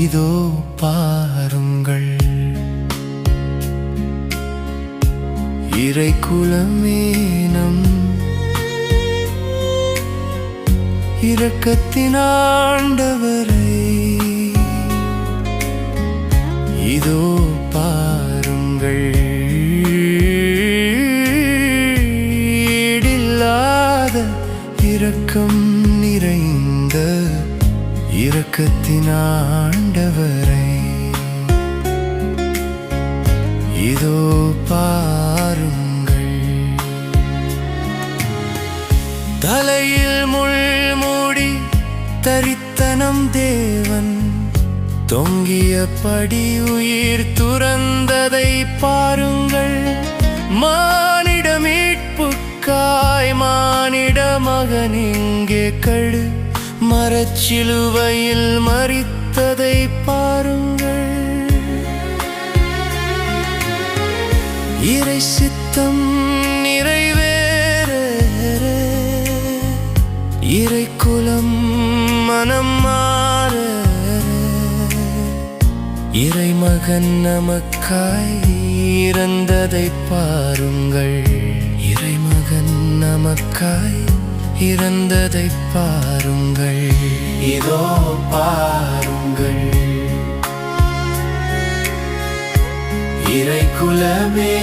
இதோ பாருங்கள். இறை குலமேனம் இரக்கத்தின் ஆண்டவரை. இதோ பாருங்கள். இரக்கம் நிறைந்த இரக்கத்தின் ஆண்டவரை இதோ பாருங்கள். தலையில் முள்மூடி தரித்தனம் தேவன் தொங்கியபடி உயிர் துறந்ததை பாருங்கள். மானிட மீட்புக்காய் மானிட மகன் இங்கே கழு மரச்சிலுவையில் மறித்ததை பாருங்கள். இறை சித்தம் நிறைவேற இறை குலம் மனம் மாற இறை மகன் நமக்காய் இறந்ததை பாருங்கள். இறை மகன் நமக்காய் இறந்ததை பாருங்கள். இதோ பாருங்கள். இறை குலமே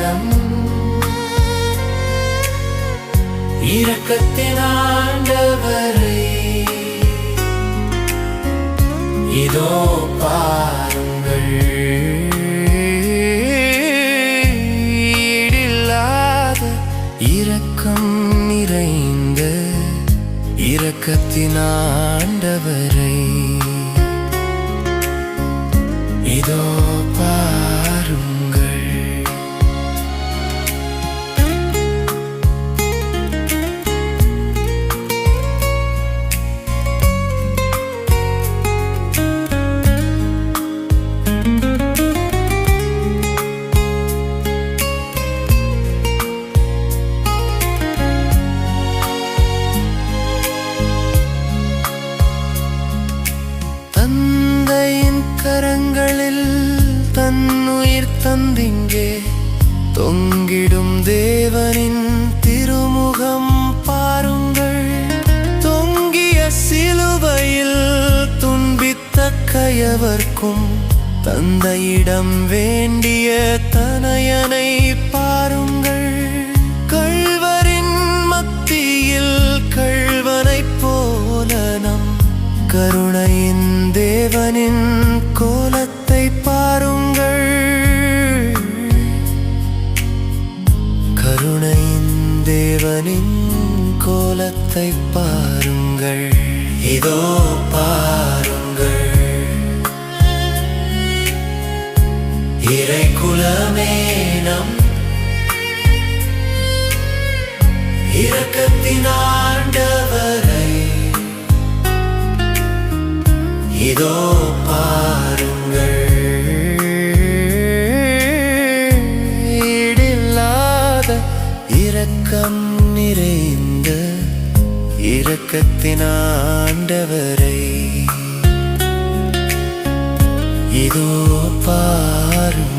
நம் இரக்கத்தின் ஆண்டவரை. இதோ பாருங்கள். இரக்கத்தின் இதோ தந்திங்கே தொங்கிடும் தேவனின் திருமுகம் பாருங்கள். தொங்கிய சிலுவையில் துன்பித்த கயவர்க்கும் தந்தையிடம் வேண்டிய தனையனை பாருங்கள். கள்வரின் மத்தியில் கள்வனைப் போல நம் கருணையின் தேவனின் தேவனின் கோலத்தை பாருங்கள். இதோ பாருங்கள். இறை குலமே நம் இரக்கத்தின் ஆண்டவரை. இதோ இரக்கத்தினாண்டவரை இதோ பாரும்